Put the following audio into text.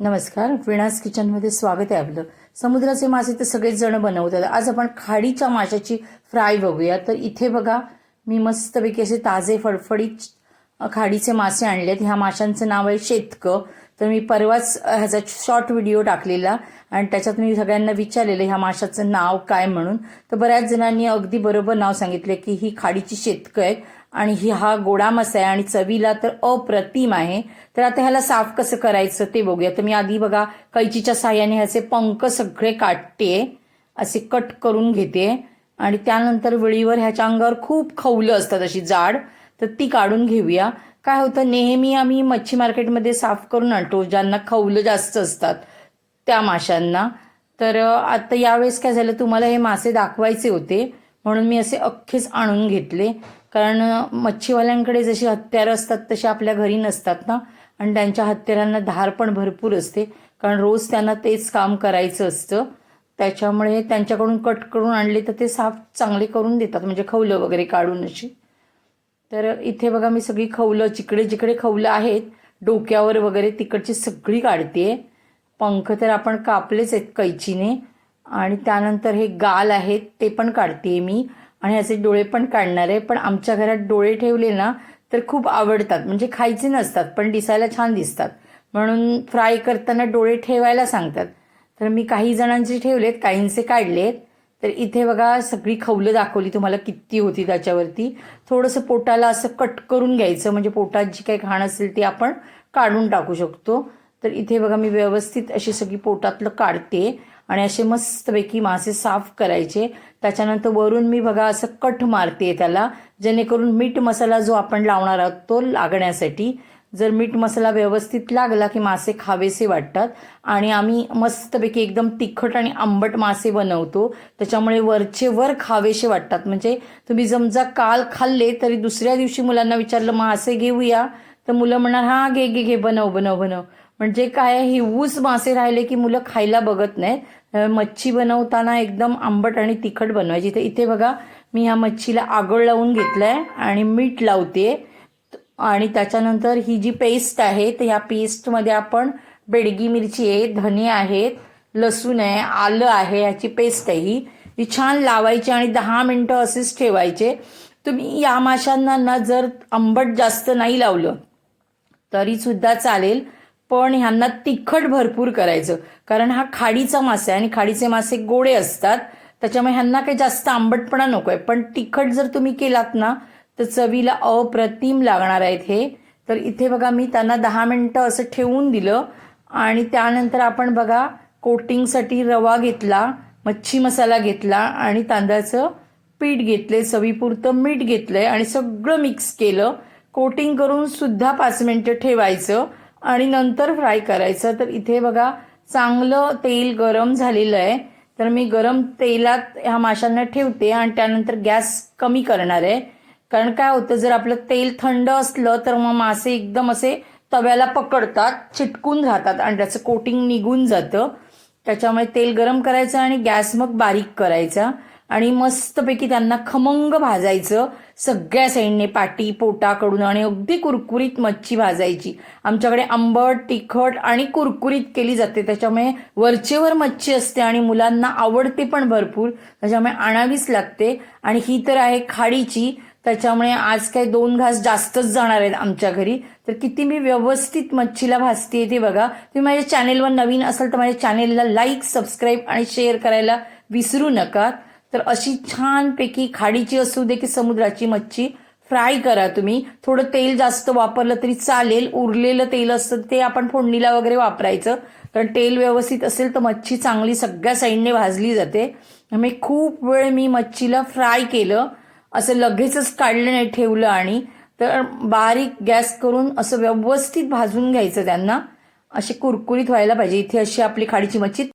नमस्कार विणास किचनमध्ये स्वागत आहे आपलं. समुद्राचे मासे तर सगळेच जण बनवतात. आज आपण खाडीच्या माशाची फ्राय बघूया. तर इथे बघा मी मस्तपैकी असे ताजे फडफडीत खाडीचे मासे आणलेत. ह्या माशांचं नाव आहे शेतकं. तर मी परवाच ह्याचा शॉर्ट व्हिडिओ टाकलेला आणि त्याच्यात मी सगळ्यांना विचारलेलं ह्या माशाचं नाव काय म्हणून. तर बऱ्याच जणांनी अगदी बरोबर नाव सांगितले की ही खाडीची शेतकं आहेत. आणि ही हा गोडा आहे आणि चवीला तर अप्रतिम आहे. तर आता ह्याला साफ कसं करायचं ते बघूया. तर मी आधी बघा कैचीच्या साह्याने ह्याचे पंख सगळे काटते असे कट करून घेते. आणि त्यानंतर वेळीवर ह्याच्या अंगावर खूप खवलं असतात अशी जाड. तर ती काढून घेऊया. काय होतं नेहमी आम्ही मच्छी मार्केटमध्ये साफ करून आणतो ज्यांना खवलं जास्त असतात त्या माशांना. तर आता यावेळेस काय झालं तुम्हाला हे मासे दाखवायचे होते. म्हणून मी असे अख्खेच आणून घेतले. कारण मच्छीवाल्यांकडे जशी हत्यारं असतात तशी आपल्या घरी नसतात ना? आणि त्यांच्या हत्यारांना धार पण भरपूर असते. कारण रोज त्यांना तेच काम करायचं असतं. त्याच्यामुळे त्यांच्याकडून कट करून आणले तर ते साफ चांगले करून देतात. म्हणजे खवलं वगैरे काढून अशी. तर इथे बघा मी सगळी खवलं जिकडे जिकडे खवलं आहेत डोक्यावर वगैरे तिकडची सगळी काढते. पंख तर आपण कापलेच आहेत कैचीने. आणि त्यानंतर हे गाल आहेत ते पण काढते मी. आणि ह्याचे डोळे पण काढणार आहे पण आमच्या घरात डोळे ठेवले ना तर खूप आवडतात. म्हणजे खायचे नसतात पण दिसायला छान दिसतात. म्हणून फ्राय करताना डोळे ठेवायला सांगतात. तर मी काही जणांचे ठेवलेत काहींचे काढलेत. तर इथे बघा सगळी खवलं दाखवली तुम्हाला किती होती त्याच्यावरती. थोडंसं पोटाला असं कट करून घ्यायचं म्हणजे पोटात जी काही घाण असेल ती आपण काढून टाकू शकतो. तर इथे बघा मी व्यवस्थित अशी सगळी पोटातलं काढते. आणि असे मस्तपैकी मासे साफ करायचे. त्याच्यानंतर वरून मी बघा असं कट मारते त्याला जेणेकरून मीठ मसाला जो आपण लावणार आहोत तो लागण्यासाठी जर मीठ मसाला व्यवस्थित लागला की मासे खावेसे वाटतात. आणि आम्ही मस्तपैकी एकदम तिखट आणि आंबट मासे बनवतो. त्याच्यामुळे वरचे वर खावेसे वाटतात. म्हणजे तुम्ही समजा काल खाल्ले तरी दुसऱ्या दिवशी मुलांना विचारलं मासे घेऊया? तर मुलं म्हणणार हा घे घे घे बनव बनव बनव. म्हणजे काय आहे, ऊस मासे राहिले की मुलं खायला बघत नाहीत. मच्छी बनवताना एकदम आंबट आणि तिखट बनवायची. तर इथे बघा मी ह्या मच्छीला आगळ लावून घेतलंय आणि मीठ लावते. आणि त्याच्यानंतर ही जी पेस्ट आहे तर ह्या पेस्टमध्ये आपण बेडगी मिरची आहे धने आहेत लसूण आहे आलं आहे ह्याची पेस्ट आहे ही. ही छान लावायची आणि दहा मिनटं असेच ठेवायचे. तुम्ही या माशांना ना जर आंबट जास्त नाही लावलं तरी सुद्धा चालेल. पण ह्यांना तिखट भरपूर करायचं. कारण हा खाडीचा मासा आहे आणि खाडीचे मासे गोडे असतात. त्याच्यामुळे ह्यांना काही जास्त आंबटपणा नको आहे पण तिखट जर तुम्ही केलात ना तर चवीला अप्रतिम लागणार आहेत हे. तर इथे बघा मी त्यांना दहा मिनटं असं ठेवून दिलं. आणि त्यानंतर आपण बघा कोटिंगसाठी रवा घेतला मच्छी मसाला घेतला आणि तांदळाचं पीठ घेतले चवीपुरतं मीठ घेतलंय आणि सगळं मिक्स केलं. कोटिंग करून सुद्धा पाच मिनिटं ठेवायचं. आणि नंतर फ्राय करायचं. तर इथे बघा चांगलं तेल गरम झालेलं आहे. तर मी गरम तेलात ह्या माशांना ठेवते आणि त्यानंतर गॅस कमी करणार आहे. कारण काय होतं जर आपलं तेल थंड असलं तर मग मासे एकदम असे तव्याला पकडतात चिटकून राहतात आणि त्याचं कोटिंग निघून जातं. त्याच्यामुळे तेल गरम करायचं आणि गॅस मग बारीक करायचा. आणि मस्तपैकी त्यांना खमंग भाजायचं. सगळ्या साईडने पाटी पोटाकडून आणि अगदी कुरकुरीत मच्छी भाजायची. आमच्याकडे आंबट तिखट आणि कुरकुरीत केली जाते. त्याच्यामुळे वरचेवर मच्छी असते आणि मुलांना आवडते पण भरपूर. त्याच्यामुळे आणावीच लागते. आणि ही तर आहे खाडीची. त्याच्यामुळे आज काही दोन घास जास्तच जाणार आहेत आमच्या घरी. तर किती मी व्यवस्थित मच्छीला भाजते ते बघा. तुम्ही माझ्या चॅनेलवर नवीन असाल तर माझ्या चॅनेलला लाईक सबस्क्राईब आणि शेअर करायला विसरू नका. तर अशी छानपैकी खाडीची असू दे की समुद्राची मच्छी फ्राय करा तुम्ही. थोडं तेल जास्त वापरलं तरी चालेल. उरलेलं तेल असतं ते आपण फोडणीला वगैरे वापरायचं. कारण तेल व्यवस्थित असेल तर मच्छी चांगली सगळ्या साईडने भाजली जाते. त्यामुळे खूप वेळ मी मच्छीला फ्राय केलं. असं लगेचच काढलं नाही ठेवलं आणि. तर बारीक गॅस करून असं व्यवस्थित भाजून घ्यायचं त्यांना. अशी कुरकुरीत व्हायला पाहिजे. इथे अशी आपली खाडीची मच्छी